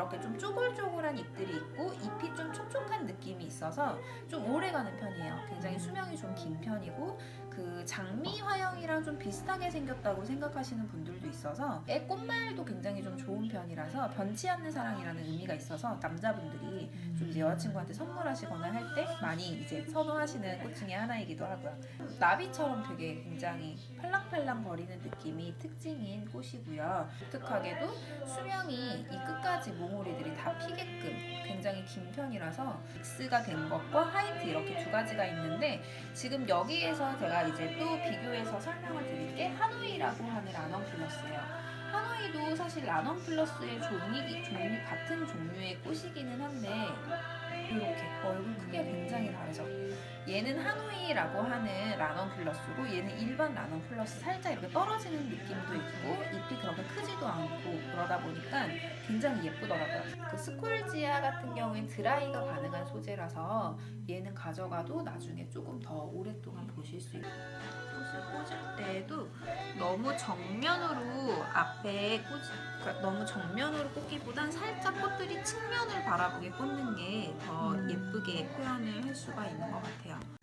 이렇게 좀 쪼글쪼글한 잎들이 있고 잎이 좀 촉촉한 느낌이 있어서 좀 오래 가는 편이에요. 굉장히 수명이 좀 긴 편이고 그 장미 화형이랑 좀 비슷하게 생겼다고 생각하시는 분들도 있어서 애 꽃말도 굉장히 좀 좋은 편이라서 변치 않는 사랑이라는 의미가 있어서 남자분들이 좀 이제 여자친구한테 선물하시거나 할 때 많이 이제 선호하시는 꽃 중에 하나이기도 하고요. 나비처럼 되게 굉장히 팔랑팔랑 거리는 느낌이 특징인 꽃이고요. 독특하게도 수명이 이 끝까지 몽오리들이 다 피게끔 굉장히 긴 편이라서 믹스가 된 것과 하이트 이렇게 두 가지가 있는데 지금 여기에서 제가 이제 또 비교해서 설명을 드릴 게 하노이라고 하는 라넌 플러스예요. 하노이도 사실 라넌 플러스의 종이, 종류 같은 종류의 꽃이기는 한데 얘는 하노이라고 하는 라넌 플러스고 얘는 일반 라넌 플러스 살짝 이렇게 떨어지는 느낌도 있고 잎이 그렇게 크지도 않고 그러다 보니까 굉장히 예쁘더라고요. 그 스콜지아 같은 경우엔 드라이가 가능한 소재라서 얘는 가져가도 나중에 조금 더 오랫동안 보실 수 있고 꽃을 꽂을 때에도 너무 정면으로 앞에 꽂 그러니까 너무 정면으로 꽂기보단 살짝 꽃들이 측면을 바라보게 꽂는 게더 음. 예쁘게 표현을 할 수가 있는 것 같아요.